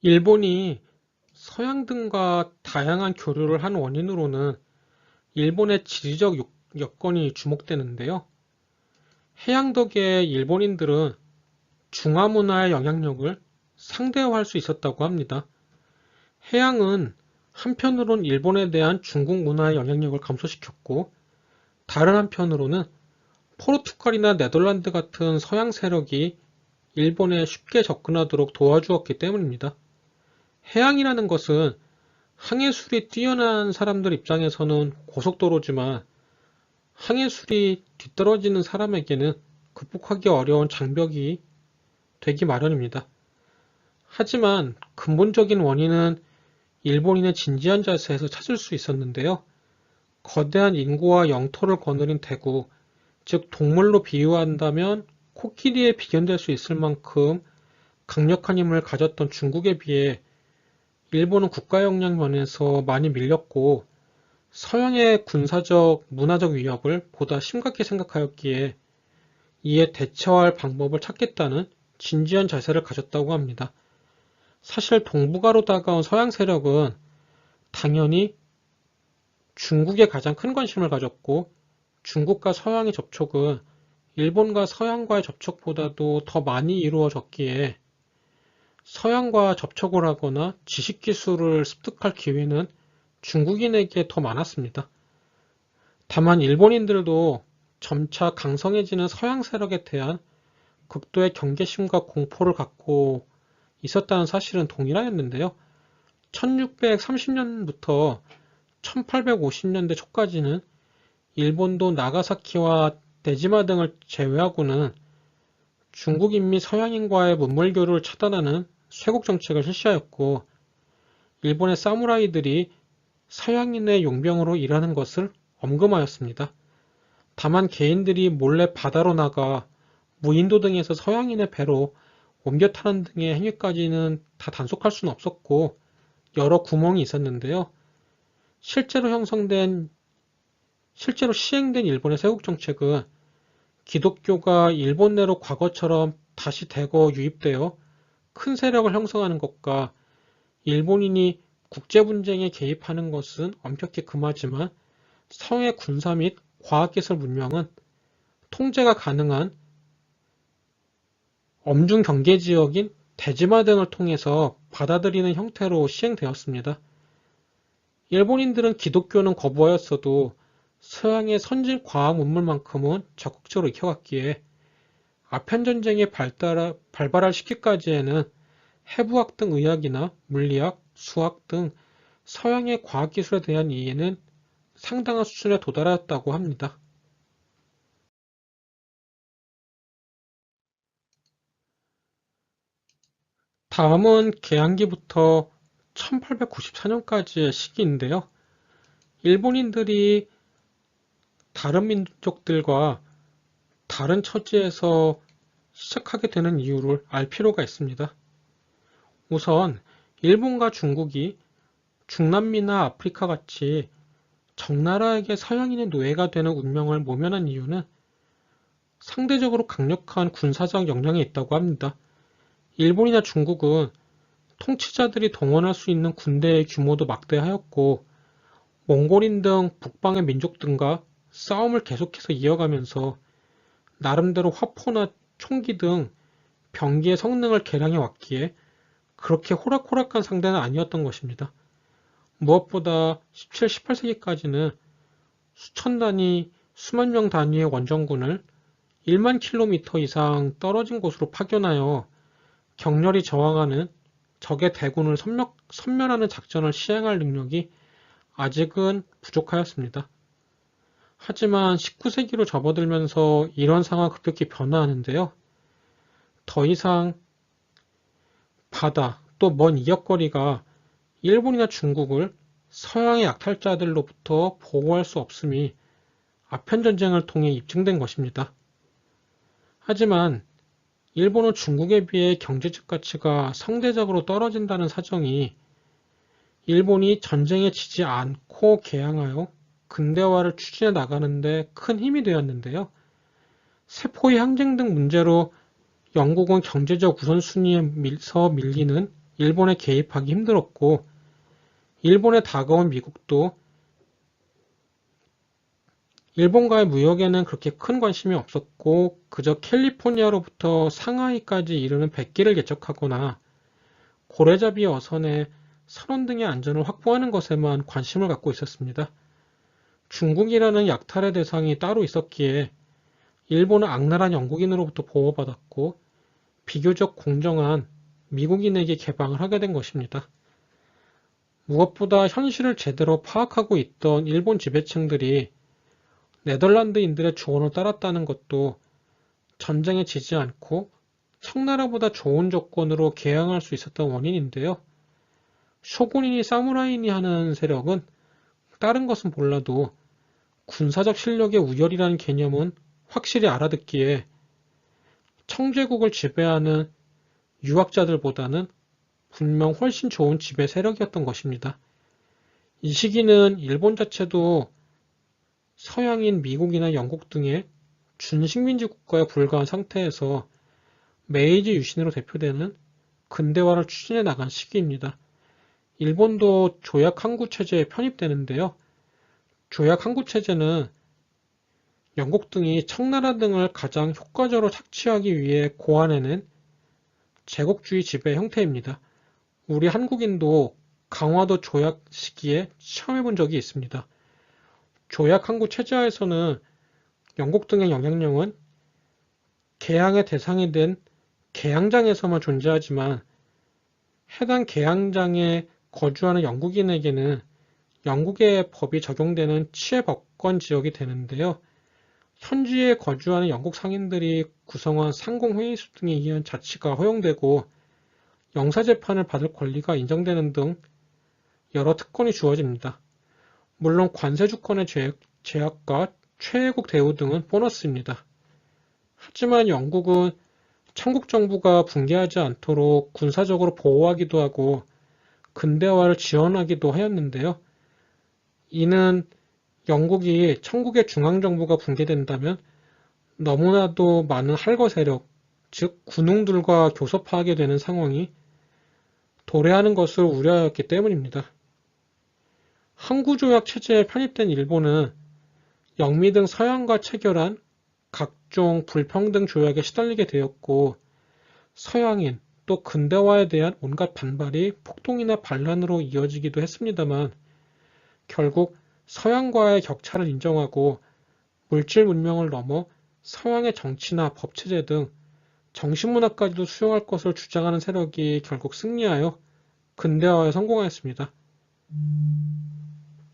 일본이 서양 등과 다양한 교류를 한 원인으로는 일본의 지리적 요- 여건이 주목되는데요. 해양 덕에 일본인들은 중화 문화의 영향력을 상대화할 수 있었다고 합니다. 해양은 한편으론 일본에 대한 중국 문화의 영향력을 감소시켰고, 다른 한편으로는 포르투갈이나 네덜란드 같은 서양 세력이 일본에 쉽게 접근하도록 도와주었기 때문입니다. 해양이라는 것은 항해술이 뛰어난 사람들 입장에서는 고속도로지만 항해술이 뒤떨어지는 사람에게는 극복하기 어려운 장벽이 되기 마련입니다. 하지만 근본적인 원인은 일본인의 진지한 자세에서 찾을 수 있었는데요. 거대한 인구와 영토를 거느린 대국, 즉 동물로 비유한다면 코끼리에 비견될 수 있을 만큼 강력한 힘을 가졌던 중국에 비해 일본은 국가 역량 면에서 많이 밀렸고 서양의 군사적, 문화적 위협을 보다 심각히 생각하였기에 이에 대처할 방법을 찾겠다는 진지한 자세를 가졌다고 합니다. 사실 동북아로 다가온 서양 세력은 당연히 중국에 가장 큰 관심을 가졌고 중국과 서양의 접촉은 일본과 서양과의 접촉보다도 더 많이 이루어졌기에 서양과 접촉을 하거나 지식 기술을 습득할 기회는 중국인에게 더 많았습니다. 다만 일본인들도 점차 강성해지는 서양 세력에 대한 극도의 경계심과 공포를 갖고 있었다는 사실은 동일하였는데요. 1630년부터 1850년대 초까지는 일본도 나가사키와 데지마 등을 제외하고는 중국인 및 서양인과의 문물교류를 차단하는 쇄국 정책을 실시하였고, 일본의 사무라이들이 서양인의 용병으로 일하는 것을 엄금하였습니다. 다만 개인들이 몰래 바다로 나가 무인도 등에서 서양인의 배로 옮겨 타는 등의 행위까지는 다 단속할 수는 없었고, 여러 구멍이 있었는데요. 실제로 형성된, 실제로 시행된 일본의 세국 정책은 기독교가 일본 내로 과거처럼 다시 대거 유입되어 큰 세력을 형성하는 것과 일본인이 국제 분쟁에 개입하는 것은 엄격히 금하지만 성의 군사 및 과학기술 문명은 통제가 가능한 엄중 경계 지역인 대지마 등을 통해서 받아들이는 형태로 시행되었습니다. 일본인들은 기독교는 거부하였어도 서양의 선진 과학 문물만큼은 적극적으로 익혀갔기에 아편 전쟁의 발달, 발발할 시기까지에는 해부학 등 의학이나 물리학, 수학 등 서양의 과학기술에 대한 이해는 상당한 수준에 도달하였다고 합니다. 다음은 개항기부터 1894년까지의 시기인데요. 일본인들이 다른 민족들과 다른 처지에서 시작하게 되는 이유를 알 필요가 있습니다. 우선 일본과 중국이 중남미나 아프리카 같이 적나라하게 서양인의 노예가 되는 운명을 모면한 이유는 상대적으로 강력한 군사적 역량이 있다고 합니다. 일본이나 중국은 통치자들이 동원할 수 있는 군대의 규모도 막대하였고 몽골인 등 북방의 민족들과 싸움을 계속해서 이어가면서 나름대로 화포나 총기 등 병기의 성능을 개량해 왔기에 그렇게 호락호락한 상대는 아니었던 것입니다. 무엇보다 17, 18세기까지는 수천 단위, 수만 명 단위의 원정군을 1만 킬로미터 이상 떨어진 곳으로 파견하여 격렬히 저항하는 적의 대군을 섬멸, 섬멸하는 작전을 시행할 능력이 아직은 부족하였습니다. 하지만 19세기로 접어들면서 이런 상황 급격히 변화하는데요. 더 이상 바다 또 먼 이역거리가 일본이나 중국을 서양의 약탈자들로부터 보호할 수 없음이 아편 전쟁을 통해 입증된 것입니다. 하지만 일본은 중국에 비해 경제적 가치가 상대적으로 떨어진다는 사정이 일본이 전쟁에 지지 않고 개항하여 근대화를 추진해 나가는데 큰 힘이 되었는데요. 세포의 항쟁 등 문제로 영국은 경제적 우선순위에서 밀리는 일본에 개입하기 힘들었고 일본에 다가온 미국도 일본과의 무역에는 그렇게 큰 관심이 없었고 그저 캘리포니아로부터 상하이까지 이르는 백기를 개척하거나 고래잡이 어선의 선원 등의 안전을 확보하는 것에만 관심을 갖고 있었습니다. 중국이라는 약탈의 대상이 따로 있었기에 일본은 악랄한 영국인으로부터 보호받았고 비교적 공정한 미국인에게 개방을 하게 된 것입니다. 무엇보다 현실을 제대로 파악하고 있던 일본 지배층들이 네덜란드인들의 조언을 따랐다는 것도 전쟁에 지지 않고 청나라보다 좋은 조건으로 개항할 수 있었던 원인인데요. 쇼군이니 사무라이니 하는 세력은 다른 것은 몰라도 군사적 실력의 우열이라는 개념은 확실히 알아듣기에 청제국을 지배하는 유학자들보다는 분명 훨씬 좋은 지배 세력이었던 것입니다. 이 시기는 일본 자체도 서양인 미국이나 영국 등의 준식민지 국가에 불과한 상태에서 메이지 유신으로 대표되는 근대화를 추진해 나간 시기입니다. 일본도 조약 항구 체제에 편입되는데요. 조약 항구 체제는 영국 등이 청나라 등을 가장 효과적으로 착취하기 위해 고안해낸 제국주의 지배 형태입니다. 우리 한국인도 강화도 조약 시기에 시험해 본 적이 있습니다. 조약 항구 체제하에서는 영국 등의 영향력은 개항의 대상이 된 개항장에서만 존재하지만 해당 개항장에 거주하는 영국인에게는 영국의 법이 적용되는 치해법권 지역이 되는데요. 현지에 거주하는 영국 상인들이 구성한 상공회의소 등에 의한 자치가 허용되고 영사재판을 받을 권리가 인정되는 등 여러 특권이 주어집니다. 물론 관세주권의 제약과 최애국 대우 등은 보너스입니다. 하지만 영국은 청국 정부가 붕괴하지 않도록 군사적으로 보호하기도 하고 근대화를 지원하기도 하였는데요. 이는 영국이 청국의 중앙정부가 붕괴된다면 너무나도 많은 할거 세력, 즉 군웅들과 교섭하게 되는 상황이 도래하는 것을 우려하였기 때문입니다. 항구조약 체제에 편입된 일본은 영미 등 서양과 체결한 각종 불평등 조약에 시달리게 되었고 서양인 또 근대화에 대한 온갖 반발이 폭동이나 반란으로 이어지기도 했습니다만 결국 서양과의 격차를 인정하고 물질 문명을 넘어 서양의 정치나 법체제 등 정신문화까지도 수용할 것을 주장하는 세력이 결국 승리하여 근대화에 성공하였습니다.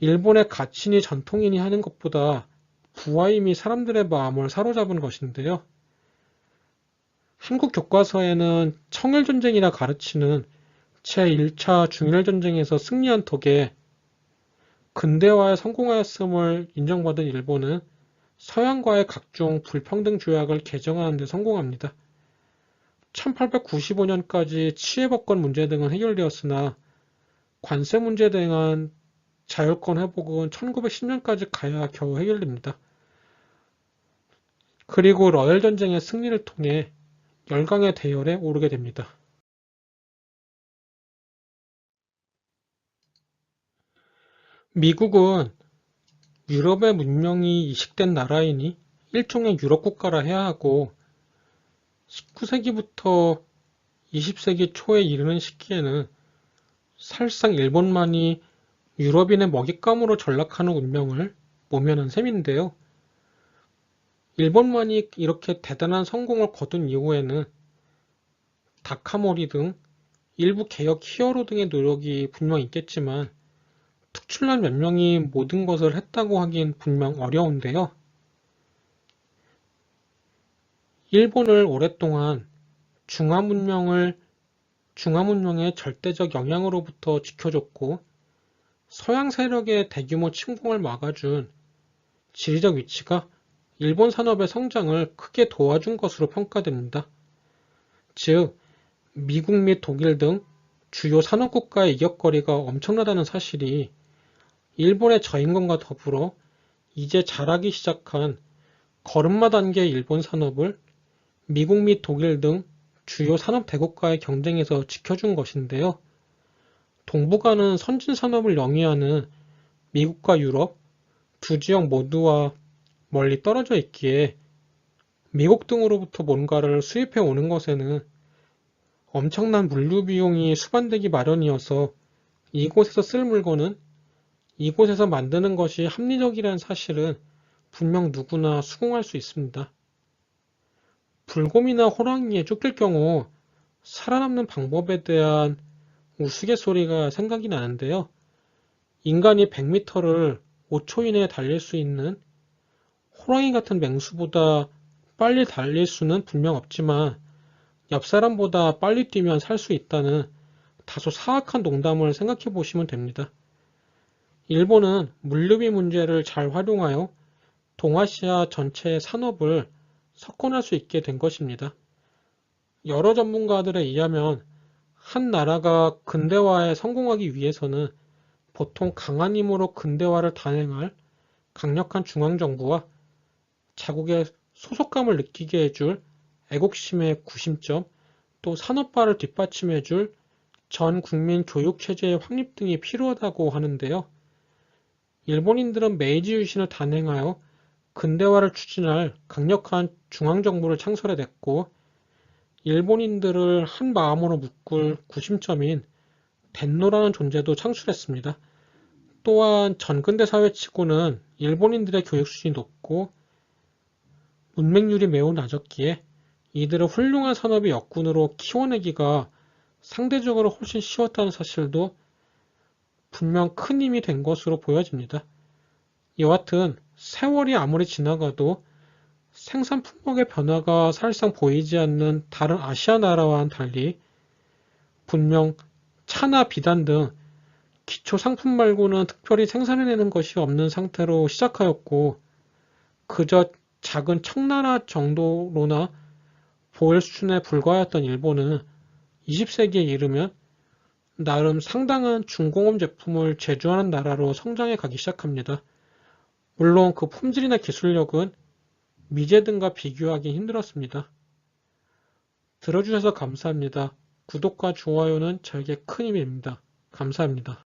일본의 가치니 전통인이 하는 것보다 부하임이 사람들의 마음을 사로잡은 것인데요. 한국 교과서에는 청일 전쟁이라 가르치는 제1차 중일 전쟁에서 승리한 덕에 근대화에 성공하였음을 인정받은 일본은 서양과의 각종 불평등 조약을 개정하는 데 성공합니다. 1895년까지 치해법권 문제 등은 해결되었으나 관세 문제 등한 자율권 회복은 1910년까지 가야 겨우 해결됩니다. 그리고 러일 전쟁의 승리를 통해 열강의 대열에 오르게 됩니다. 미국은 유럽의 문명이 이식된 나라이니 일종의 유럽 국가라 해야 하고 19세기부터 20세기 초에 이르는 시기에는 사실상 일본만이 유럽인의 먹잇감으로 전락하는 운명을 모면한 셈인데요. 일본만이 이렇게 대단한 성공을 거둔 이후에는 다카모리 등 일부 개혁 히어로 등의 노력이 분명 있겠지만 특출난 몇 명이 모든 것을 했다고 하긴 분명 어려운데요. 일본을 오랫동안 중화문명을 중화문명의 절대적 영향으로부터 지켜줬고 서양 세력의 대규모 침공을 막아준 지리적 위치가 일본 산업의 성장을 크게 도와준 것으로 평가됩니다. 즉, 미국 및 독일 등 주요 산업국가의 이격거리가 엄청나다는 사실이 일본의 저임금과 더불어 이제 자라기 시작한 걸음마 단계의 일본 산업을 미국 및 독일 등 주요 산업 대국과의 경쟁에서 지켜준 것인데요. 동북아는 선진 산업을 영위하는 미국과 유럽 두 지역 모두와 멀리 떨어져 있기에 미국 등으로부터 뭔가를 수입해 오는 것에는 엄청난 물류 비용이 수반되기 마련이어서 이곳에서 쓸 물건은 이곳에서 만드는 것이 합리적이라는 사실은 분명 누구나 수긍할 수 있습니다. 불곰이나 호랑이에 쫓길 경우 살아남는 방법에 대한 우스갯소리가 생각이 나는데요. 인간이 100m를 5초 이내에 달릴 수 있는 호랑이 같은 맹수보다 빨리 달릴 수는 분명 없지만 옆 사람보다 빨리 뛰면 살 수 있다는 다소 사악한 농담을 생각해 보시면 됩니다. 일본은 물류비 문제를 잘 활용하여 동아시아 전체의 산업을 석권할 수 있게 된 것입니다. 여러 전문가들에 의하면 한 나라가 근대화에 성공하기 위해서는 보통 강한 힘으로 근대화를 단행할 강력한 중앙정부와 자국의 소속감을 느끼게 해줄 애국심의 구심점, 또 산업화를 뒷받침해줄 전 국민 교육체제의 확립 등이 필요하다고 하는데요. 일본인들은 메이지 유신을 단행하여 근대화를 추진할 강력한 중앙정부를 창설해냈고, 일본인들을 한 마음으로 묶을 구심점인 덴노라는 존재도 창출했습니다. 또한 전근대 사회치고는 일본인들의 교육 수준이 높고 문맹률이 매우 낮았기에 이들을 훌륭한 산업의 역군으로 키워내기가 상대적으로 훨씬 쉬웠다는 사실도 분명 큰 힘이 된 것으로 보여집니다. 여하튼 세월이 아무리 지나가도 생산 품목의 변화가 사실상 보이지 않는 다른 아시아 나라와는 달리 분명 차나 비단 등 기초 상품 말고는 특별히 생산해내는 것이 없는 상태로 시작하였고 그저 작은 청나라 정도로나 보일 수준에 불과했던 일본은 20세기에 이르면 나름 상당한 중공업 제품을 제조하는 나라로 성장해 가기 시작합니다. 물론 그 품질이나 기술력은 미제 등과 비교하기 힘들었습니다. 들어주셔서 감사합니다. 구독과 좋아요는 저에게 큰 힘이 됩니다. 감사합니다.